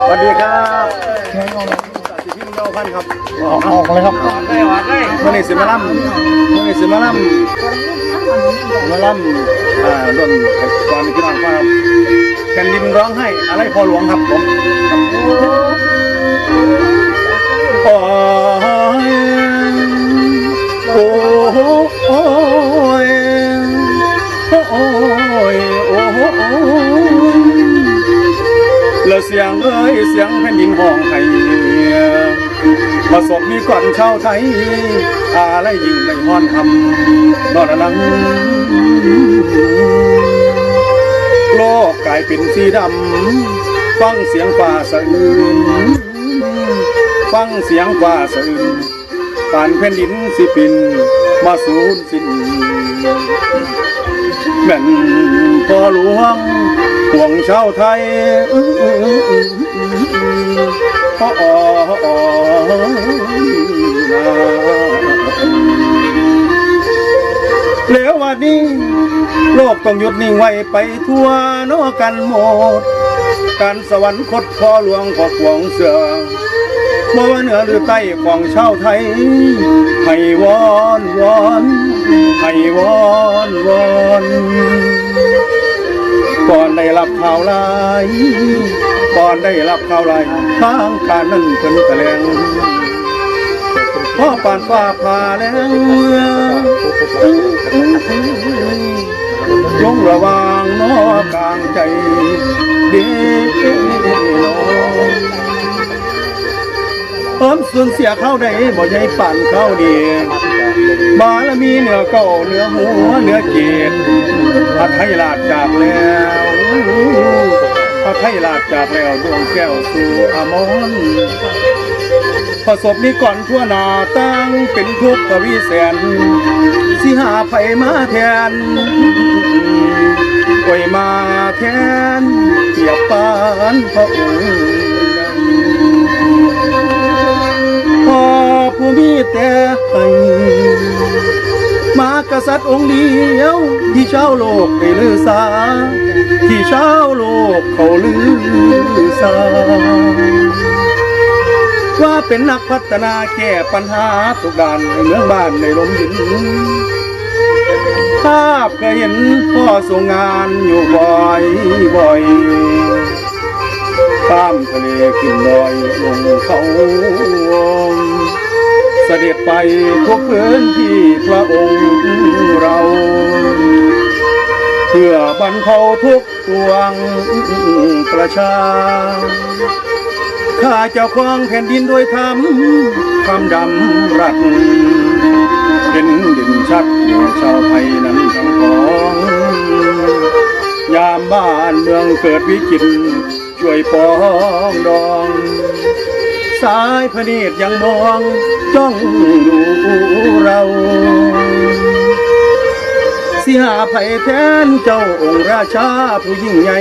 สวัสดีครับแข่งออกสิพิมพ์เยาวพันธ์ครับออกออกเลยครับได้หวานได้เมื่อนี้สิมาล่ำเมื่อนี้สิมาล่ำมาล่ำอ่าร่วมกับกองพี่น้องครับแผ่นดินร้องให้อะไรพอหลวงครับผมโอ้ งเอ้ยเสียงแผ่นดินห้องไห้ประสบมีก่อนชาวไทยอะไรยิ่งในห้อนทำนอนนังโลกกลายเป็นสีดำฟังเสียงฟ้าสะอื้นฟังเสียงฟ้าสะอื้นปานแผ่นดินสิปินมาสูญสิ้นแม่นพอหลวง วงชาวไทยพออ๋อแล้ววันนี้ โลกต้องหยุดนิ่งไว้ไปทั่วนอกันหมด การสวรรคตพ่อหลวงก็ขวงเสือบ่ว่าเหนือหรือใต้ของชาวไทย ให้วอนวอนให้วอนวอน ก่อนได้รับข่าวร้ายก่อนได้รับข่าวร้ายทางการนั่นเพิ่นแถลงพ่อปานฟ้าผ่าแล้วจงระวังนอกลางใจเด็น้อง เพิ่มส่วนเสียเข้าได้บ่ใหญ่ปั่นเข้าดีบารมีเหนือเก่าเหนือหัวเหนือเกียรติพัดให้ลาดจากแล้วพัดให้ลาดจากแล้วดวงแก้วสู่อมรประสบนี้ก่อนทั่วหนาตั้งเป็นทุกข์กวีแสนสิหาไผมาแทนโอยมาแทนเปรียบปานพระองค์ แต่ให้มากษัตริย์องค์เดียวที่ชาวโลกได้ลือสา ที่ชาวโลกเขาลือสา ว่าเป็นนักพัฒนาแก้ปัญหาทุกด้านในเมืองบ้านในลมยินภาพเคยเห็นพ่อส่งงานอยู่บ่อยบ่อยข้ามทะเลขึ้นดอยลงเขา เสด็จไปทุกพื้นที่พระองค์เรา เพื่อบรรเทาทุกข์ปวงประชา ข้าเจ้าของแผ่นดินด้วยธรรมความดำรักเห็นด่นชัดอยู่ชาวไทยนั้นทั้งของยามบ้านเมืองเกิดวิกฤตช่วยปองดอง สายพระเนตรยังมองจ้องดูเราสิหาไผ่แทนเจ้าองค์ราชาผู้ยิ่งใหญ่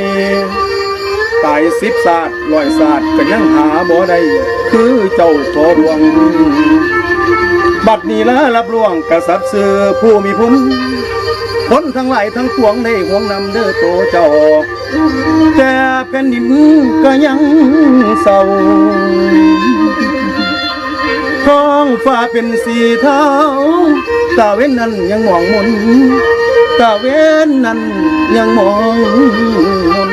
ตายสิบศาสตร์ลอยศาสตร์ก็ยังหาบ่ได้คือเจ้าขอดวง บัดนี้ละรับล่วงกษัตริย์เสือผู้มีพุน คนทั้งหลายทั้งปวงได้ห่วงนำเด้อโตเจ้า แต่แผ่นดินก็ยังเศร้าท้องฟ้าเป็นสีเทาตาเว้นนั้นยังมองมนตาเว้นนั้นยังมองมน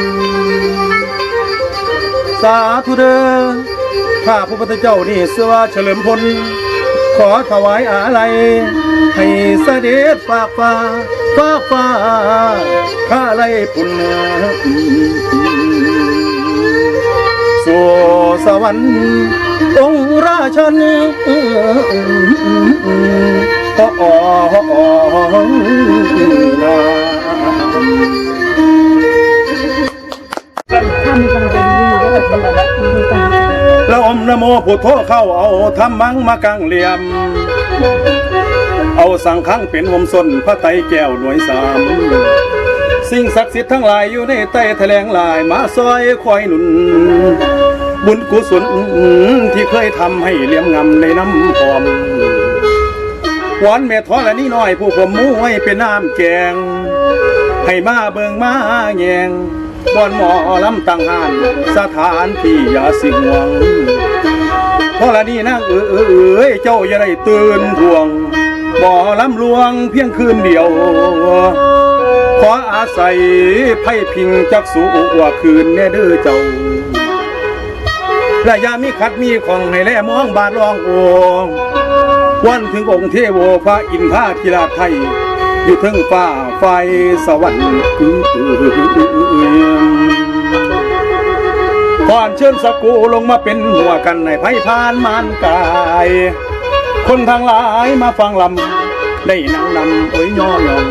สาธุเด้อข้าพระพุทธเจ้านี่เสว่าเฉลิมพล ขอถวายอะไร ให้เสด็จฝากฟ้าฝากฟ้าข้าไล่ปุ่นสู่สวรรค์องค์ราชัน พุทโธเข้าเอาธรรมังมากังเหลี่ยม เอาสังขังเป็นวมสนพระไตรแก้วหน่วยสามสิ่งศักดิ์สิทธิ์ทั้งหลายอยู่ในใต้แถลงลายมาซอยคอยหนุน บุญกุศลที่เคยทำให้เลี่ยมงำในน้ำหอมหวานเมทอและนี่น้อยผู้ผมมูไว้เป็นน้ำแกง ให้มาเบิงมาแยงบอนหมอลำตังหานสถานที่ยาสิห่วง พราะละนี่นางเออเออเอ้ยเจ้าอย่าได้ตื่นทวง บ่อลำลวงเพียงคืนเดียว ขออาศัยไพ่พิงจักสู่ว่าคืนแน่เด้อเจ้าและยามีขัดมีของให้แลมองบาดรองโอวันถึงองค์เทวพระอินทราธิราไทย อยู่เทึงฟ้าไฟสวรรค์ ก่อนเชิญสกูลงมาเป็นหัวกันในไพ่พานมานกาย คนทางหลายมาฟังลำได้นั่งนำโอ้ยย่อยอง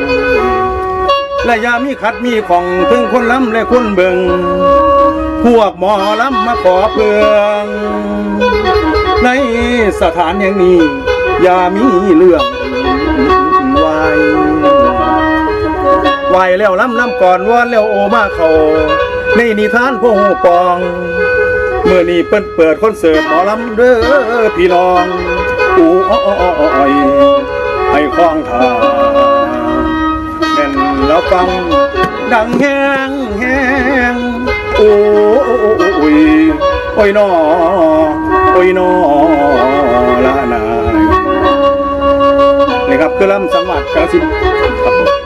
และยามีขัดมีของถึงคนลำและคนเบิงพวกหมอลำมาขอเพื่องในสถานอย่างนี้ยามีเรื่องวายวายแล้วลำลำก่อนวอนแล้วโอมาเขา ในนิทานพวกหูปอง เมื่อนี้เปิ้นเปิดคอนเสิร์ตหมอลำเด้อพี่น้องอูอ้อยให้คล้องทางแม่นแล้วฟัง ดังแห้งแห้งโอ้โอ้ยโอ้ยนอโอ้ยนอละนายนี่ครับคือลำสังวัดกาฬสินธุ์ครับผม